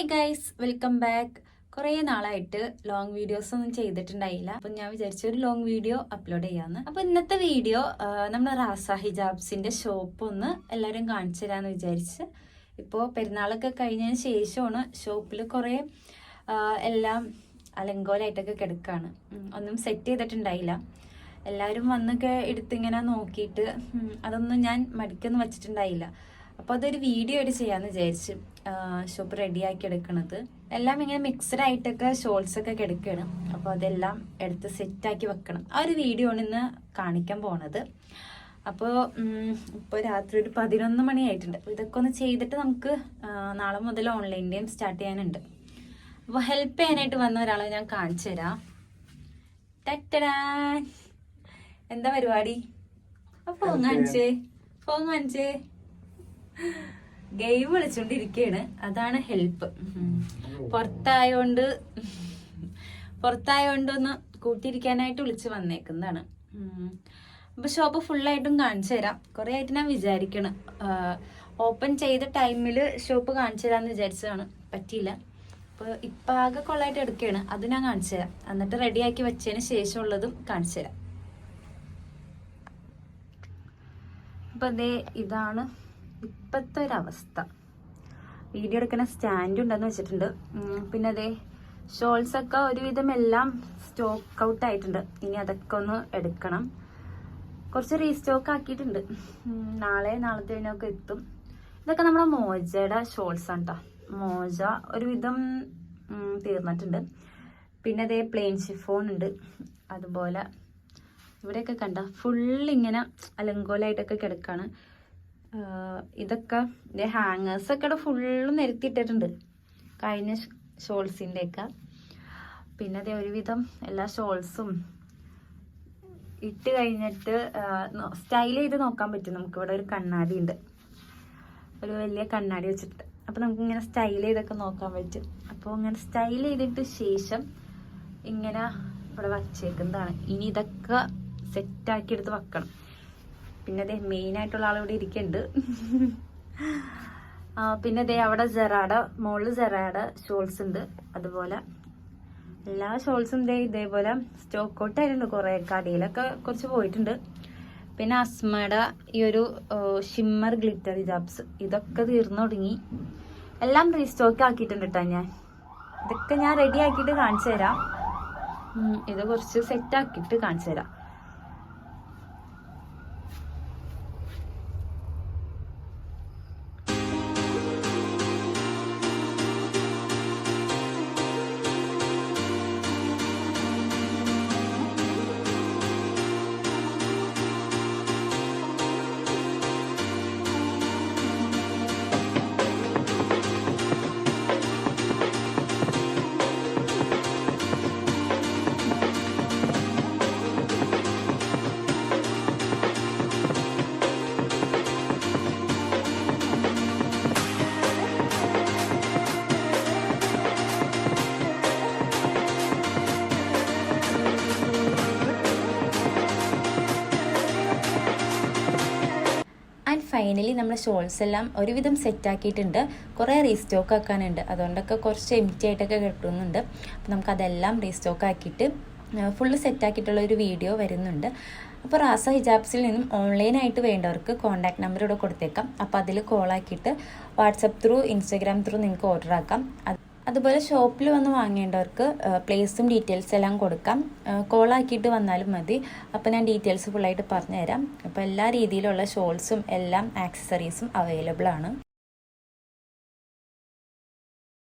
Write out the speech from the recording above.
Hi guys welcome back കുറേ നാളായിട്ട് long videos ഒന്നും ചെയ്തിട്ടുണ്ടായില്ല. അപ്പം ഞാൻ വിചാരിച്ചു ഒരു ലോങ് വീഡിയോ അപ്ലോഡ് ചെയ്യാമെന്ന് അപ്പം ഇന്നത്തെ വീഡിയോ നമ്മുടെ റാസ ഹിജാബ്സിന്റെ ഷോപ്പ് ഒന്ന് എല്ലാവരും കാണിച്ചു തരാമെന്ന് വിചാരിച്ച്. ഇപ്പോൾ പെരുന്നാളൊക്കെ കഴിഞ്ഞതിന് ശേഷമാണ് ഷോപ്പിൽ കുറേ എല്ലാം അലങ്കോലായിട്ടൊക്കെ കിടക്കുകയാണ് ഒന്നും സെറ്റ് ചെയ്തിട്ടുണ്ടായില്ല. എല്ലാവരും വന്നൊക്കെ എടുത്തിങ്ങനെ നോക്കിയിട്ട് അതൊന്നും ഞാൻ മടിക്കൊന്നും വെച്ചിട്ടുണ്ടായില്ല. അപ്പോൾ അതൊരു വീഡിയോ ആയിട്ട് ചെയ്യാന്ന് വിചാരിച്ച് ഷോപ്പ് റെഡിയാക്കി എടുക്കണത്. എല്ലാം ഇങ്ങനെ മിക്സഡ് ആയിട്ടൊക്കെ ഷോൾസ് ഒക്കെ കിടക്കുകയാണ് അപ്പോൾ അതെല്ലാം എടുത്ത് സെറ്റാക്കി വെക്കണം. ആ ഒരു വീഡിയോ ആണ് ഇന്ന് കാണിക്കാൻ പോണത്. അപ്പോൾ ഇപ്പോൾ രാത്രി ഒരു പതിനൊന്ന് മണിയായിട്ടുണ്ട് അപ്പോൾ ഇതൊക്കെ ഒന്ന് ചെയ്തിട്ട് നമുക്ക് നാളെ മുതൽ ഓൺലൈൻ ഓൺലൈന്റെയും സ്റ്റാർട്ട് ചെയ്യാനുണ്ട്. അപ്പോൾ ഹെൽപ്പ് ചെയ്യാനായിട്ട് വന്ന ഒരാളെ ഞാൻ കാണിച്ചു തരാം. ടറ്റടാ എന്താ പരിപാടി? ഫോൺ കാണിച്ചേ. ഫോൺ കാണിച്ചേ. ഗെയിം വിളിച്ചോണ്ടിരിക്കയാണ് അതാണ് ഹെൽപ്പ്. പുറത്തായോണ്ട് പുറത്തായോണ്ട് ഒന്ന് കൂട്ടിയിരിക്കാനായിട്ട് വിളിച്ച് വന്നേക്കുന്നതാണ്. അപ്പൊ ഷോപ്പ് ഫുള്ളായിട്ടും കാണിച്ചു തരാം. കുറെ ആയിട്ട് ഞാൻ വിചാരിക്കണം. ഓപ്പൺ ചെയ്ത ടൈമിൽ ഷോപ്പ് കാണിച്ചു തരാന്ന് വിചാരിച്ചതാണ്. പറ്റിയില്ല. അപ്പോൾ ഇപ്പം ആകെ കൊള്ളായിട്ട് എടുക്കുകയാണ് അത് ഞാൻ കാണിച്ചു തരാം. എന്നിട്ട് റെഡിയാക്കി വെച്ചതിന് ശേഷമുള്ളതും കാണിച്ചു തരാം. അപ്പൊ അതേ ഇതാണ് ഇപ്പോഴത്തെ ഒരു അവസ്ഥ വീഡിയോ എടുക്കുന്ന സ്റ്റാൻഡ് ഉണ്ടെന്ന് വെച്ചിട്ടുണ്ട്. പിന്നെ അതേ ഷോൾസൊക്കെ ഒരുവിധം എല്ലാം സ്റ്റോക്ക് ഔട്ട് ആയിട്ടുണ്ട്. ഇനി അതൊക്കെ ഒന്ന് എടുക്കണം. കുറച്ച് റീസ്റ്റോക്ക് ആക്കിയിട്ടുണ്ട്. നാളെ നാളത്തെ കഴിഞ്ഞൊക്കെ എത്തും. ഇതൊക്കെ നമ്മുടെ മോജയുടെ ഷോൾസ് ആണ് കേട്ടോ മോജ ഒരുവിധം തീർന്നിട്ടുണ്ട്. പിന്നെ അതേ പ്ലെയിൻ ഷിഫോൺ ഉണ്ട്. അതുപോലെ ഇവിടെയൊക്കെ കണ്ട? ഫുൾ ഇങ്ങനെ അലങ്കോലായിട്ടൊക്കെ കിടക്കാണ്. ഇതൊക്കെ ഹാങ്ങേഴ്സ് ഒക്കെ ഫുള്ള് നിരത്തിയിട്ടിട്ടുണ്ട്. കഴിഞ്ഞ ഷോൾസിന്റെ ഒക്കെ പിന്നെ അതേ ഒരുവിധം എല്ലാ ഷോൾസും ഇട്ട് കഴിഞ്ഞിട്ട് സ്റ്റൈൽ ചെയ്ത് നോക്കാൻ പറ്റും. നമുക്കിവിടെ ഒരു കണ്ണാടി ഉണ്ട്. ഒരു വലിയ കണ്ണാടി വെച്ചിട്ട് അപ്പോൾ നമുക്ക് ഇങ്ങനെ സ്റ്റൈൽ ചെയ്തൊക്കെ നോക്കാൻ പറ്റും. അപ്പോൾ ഇങ്ങനെ സ്റ്റൈൽ ചെയ്തിട്ട് ശേഷം ഇങ്ങനെ ഇവിടെ വച്ചേക്കുന്നതാണ്. ഇനി ഇതൊക്കെ സെറ്റാക്കി എടുത്ത് വെക്കണം. പിന്നെ അതെ മെയിൻ ആയിട്ടുള്ള ആളിവിടെ ഇരിക്കുന്നുണ്ട് പിന്നെ ദേ അവിടെ ജെറാഡ മോളിൽ ജെറാഡ ഷോൾസ് ഉണ്ട്. അതുപോലെ എല്ലാ ഷോൾസും ദേ ഇതേപോലെ സ്റ്റോക്ക് ഔട്ട് ആയിട്ടുണ്ട് കുറെ. കടയിലൊക്കെ കുറച്ച് പോയിട്ടുണ്ട്. പിന്നെ അസ്മയുടെ ഈ ഒരു ഷിമ്മർ ഗ്ലിറ്റർ ഹിജാബ്സ് ഇതൊക്കെ തീർന്നു തുടങ്ങി. എല്ലാം റീസ്റ്റോക്ക് ആക്കിയിട്ടുണ്ട് കേട്ടോ ഞാൻ. ഇതൊക്കെ ഞാൻ റെഡി ആക്കിയിട്ട് കാണിച്ചു തരാം. ഇത് കുറച്ച് സെറ്റ് ആക്കിയിട്ട് കാണിച്ചു തരാം. ഫൈനലി നമ്മൾ ഷോൾസ് എല്ലാം ഒരുവിധം സെറ്റാക്കിയിട്ടുണ്ട് കുറേ റീസ്റ്റോക്ക് ആക്കാനുണ്ട്. അതുകൊണ്ടൊക്കെ കുറച്ച് എംറ്റി ആയിട്ടൊക്കെ കിട്ടുന്നുണ്ട്. അപ്പോൾ നമുക്ക് അതെല്ലാം റീസ്റ്റോക്ക് ആക്കിയിട്ട് ഫുള്ള് സെറ്റാക്കിയിട്ടുള്ള ഒരു വീഡിയോ വരുന്നുണ്ട്. അപ്പോൾ റാസ ഹിജാബ്സിൽ നിന്നും ഓൺലൈനായിട്ട് വേണ്ടവർക്ക് കോൺടാക്ട് നമ്പർ ഇവിടെ കൊടുത്തേക്കാം. അപ്പോൾ അതിൽ കോളാക്കിയിട്ട് വാട്സപ്പ് ത്രൂ ഇൻസ്റ്റാഗ്രാം ത്രൂ നിങ്ങൾക്ക് ഓർഡർ ആക്കാം. അതുപോലെ ഷോപ്പിൽ വന്ന് വാങ്ങേണ്ടവർക്ക് പ്ലേസും ഡീറ്റെയിൽസ് എല്ലാം കൊടുക്കാം. കോൾ ആക്കിയിട്ട് വന്നാലും മതി. അപ്പോൾ ഞാൻ ഡീറ്റെയിൽസ് ഫുള്ളായിട്ട് പറഞ്ഞുതരാം. അപ്പോൾ എല്ലാ രീതിയിലുള്ള ഷോൾസും എല്ലാം ആക്സസറീസും അവൈലബിൾ ആണ്.